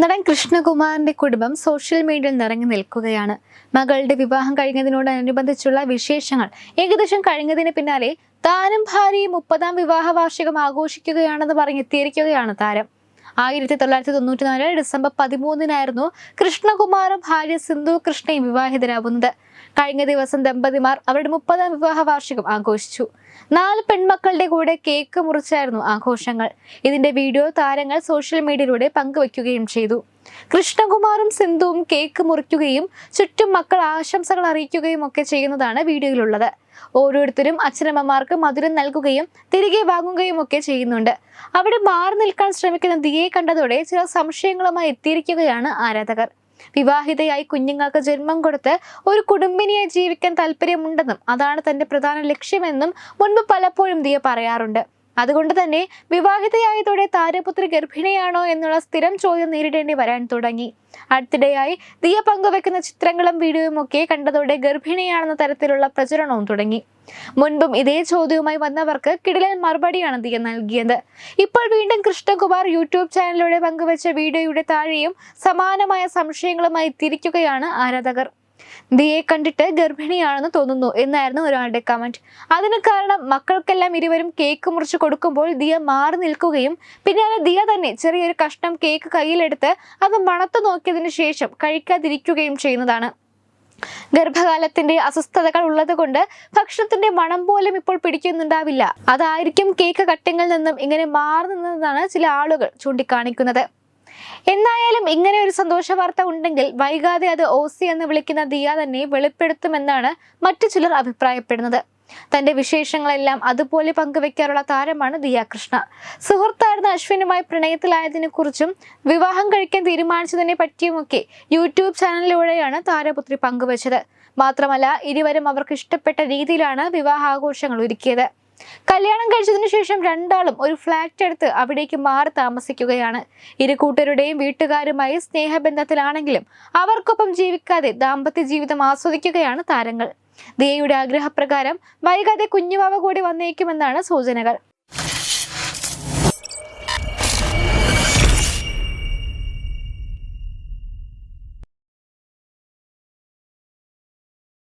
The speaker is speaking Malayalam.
നടൻ കൃഷ്ണകുമാറിന്റെ കുടുംബം സോഷ്യൽ മീഡിയയിൽ നിറഞ്ഞു നിൽക്കുകയാണ്. മകളുടെ വിവാഹം കഴിഞ്ഞതിനോടനുബന്ധിച്ചുള്ള വിശേഷങ്ങൾ ഏകദേശം കഴിഞ്ഞതിന് പിന്നാലെ താനും ഭാര്യയും മുപ്പതാം വിവാഹ വാർഷികം ആഘോഷിക്കുകയാണെന്ന് പറഞ്ഞെത്തിയിരിക്കുകയാണ് താരം. ആയിരത്തി തൊള്ളായിരത്തി തൊണ്ണൂറ്റിനാല് ഡിസംബർ പതിമൂന്നിനായിരുന്നു കൃഷ്ണകുമാറും ഭാര്യ സിന്ധു കൃഷ്ണയും വിവാഹിതരാകുന്നത്. കഴിഞ്ഞ ദിവസം ദമ്പതിമാർ അവരുടെ മുപ്പതാം വിവാഹ വാർഷികം ആഘോഷിച്ചു. നാല് പെൺമക്കളുടെ കൂടെ കേക്ക് മുറിച്ചായിരുന്നു ആഘോഷങ്ങൾ. ഇതിന്റെ വീഡിയോ താരങ്ങൾ സോഷ്യൽ മീഡിയയിലൂടെ പങ്കുവയ്ക്കുകയും ചെയ്തു. കൃഷ്ണകുമാറും സിന്ധുവും കേക്ക് മുറിക്കുകയും ചുറ്റും മക്കൾ ആശംസകൾ അറിയിക്കുകയും ഒക്കെ ചെയ്യുന്നതാണ് വീഡിയോയിലുള്ളത്. ഓരോരുത്തരും അച്ഛനമ്മമാർക്ക് മധുരം നൽകുകയും തിരികെ വാങ്ങുകയും ഒക്കെ ചെയ്യുന്നുണ്ട്. അവിടെ മാറി നിൽക്കാൻ ശ്രമിക്കുന്ന ദിയെ കണ്ടതോടെ ചില സംശയങ്ങളുമായി എത്തിയിരിക്കുകയാണ് ആരാധകർ. വിവാഹിതയായി കുഞ്ഞുങ്ങൾക്ക് ജന്മം കൊടുത്ത് ഒരു കുടുംബിനിയായി ജീവിക്കാൻ താല്പര്യമുണ്ടെന്നും അതാണ് തന്റെ പ്രധാന ലക്ഷ്യമെന്നും മുൻപ് പലപ്പോഴും ദിയ പറയാറുണ്ട്. അതുകൊണ്ട് തന്നെ വിവാഹിതയായതോടെ താരപുത്രി ഗർഭിണിയാണോ എന്നുള്ള സ്ഥിരം ചോദ്യം നേരിടേണ്ടി വരാൻ തുടങ്ങി. അടുത്തിടെയായി ദിയ പങ്കുവെക്കുന്ന ചിത്രങ്ങളും വീഡിയോയും ഒക്കെ കണ്ടതോടെ ഗർഭിണിയാണെന്ന തരത്തിലുള്ള പ്രചരണവും തുടങ്ങി. മുൻപും ഇതേ ചോദ്യവുമായി വന്നവർക്ക് കിടിലൻ മറുപടിയാണ് ദിയ നൽകിയത്. ഇപ്പോൾ വീണ്ടും കൃഷ്ണകുമാർ യൂട്യൂബ് ചാനലിലൂടെ പങ്കുവച്ച വീഡിയോയുടെ താഴെയും സമാനമായ സംശയങ്ങളുമായി തിരിക്കുകയാണ് ആരാധകർ. ദിയെ കണ്ടിട്ട് ഗർഭിണിയാണെന്ന് തോന്നുന്നു എന്നായിരുന്നു ഒരാളുടെ കമന്റ് അതിന് കാരണം മക്കൾക്കെല്ലാം ഇരുവരും കേക്ക് മുറിച്ച് കൊടുക്കുമ്പോൾ ദിയ മാറി നിൽക്കുകയും പിന്നാലെ ദിയ തന്നെ ചെറിയൊരു കഷ്ണം കേക്ക് കയ്യിലെടുത്ത് അത് മണത്തു നോക്കിയതിന് ശേഷം കഴിക്കാതിരിക്കുകയും ചെയ്യുന്നതാണ്. ഗർഭകാലത്തിന്റെ അസ്വസ്ഥതകൾ ഉള്ളതുകൊണ്ട് ഭക്ഷണത്തിന്റെ മണം പോലും ഇപ്പോൾ പിടിക്കുന്നുണ്ടാവില്ല. അതായിരിക്കും കേക്ക് കട്ടിങ്ങിൽ നിന്നും ഇങ്ങനെ മാറി ചില ആളുകൾ ചൂണ്ടിക്കാണിക്കുന്നത്. എന്നായാലും ഇങ്ങനെ ഒരു സന്തോഷ വാർത്ത ഉണ്ടെങ്കിൽ വൈകാതെ അത് ഓസി എന്ന് വിളിക്കുന്ന ദിയ തന്നെ വെളിപ്പെടുത്തുമെന്നാണ് മറ്റു ചിലർ അഭിപ്രായപ്പെടുന്നത്. തന്റെ വിശേഷങ്ങളെല്ലാം അതുപോലെ പങ്കുവെക്കാറുള്ള താരമാണ് ദിയ കൃഷ്ണ സുഹൃത്തായിരുന്ന അശ്വിനുമായി പ്രണയത്തിലായതിനെ കുറിച്ചും വിവാഹം കഴിക്കാൻ തീരുമാനിച്ചതിനെ പറ്റിയുമൊക്കെ യൂട്യൂബ് ചാനലിലൂടെയാണ് താരപുത്രി പങ്കുവച്ചത്. മാത്രമല്ല ഇരുവരും അവർക്ക് ഇഷ്ടപ്പെട്ട രീതിയിലാണ് വിവാഹാഘോഷങ്ങൾ ഒരുക്കിയത്. കല്യാണം കഴിച്ചതിനു ശേഷം രണ്ടാളും ഒരു ഫ്ലാറ്റ് എടുത്ത് അവിടേക്ക് മാറി താമസിക്കുകയാണ്. ഇരു കൂട്ടരുടെയും വീട്ടുകാരുമായി സ്നേഹബന്ധത്തിലാണെങ്കിലും അവർക്കൊപ്പം ജീവിക്കാതെ ദാമ്പത്യ ജീവിതം ആസ്വദിക്കുകയാണ് താരങ്ങൾ. ദിയയുടെ ആഗ്രഹപ്രകാരം വൈകാതെ കുഞ്ഞുവാവ കൂടി വന്നേക്കുമെന്നാണ് സൂചനകൾ.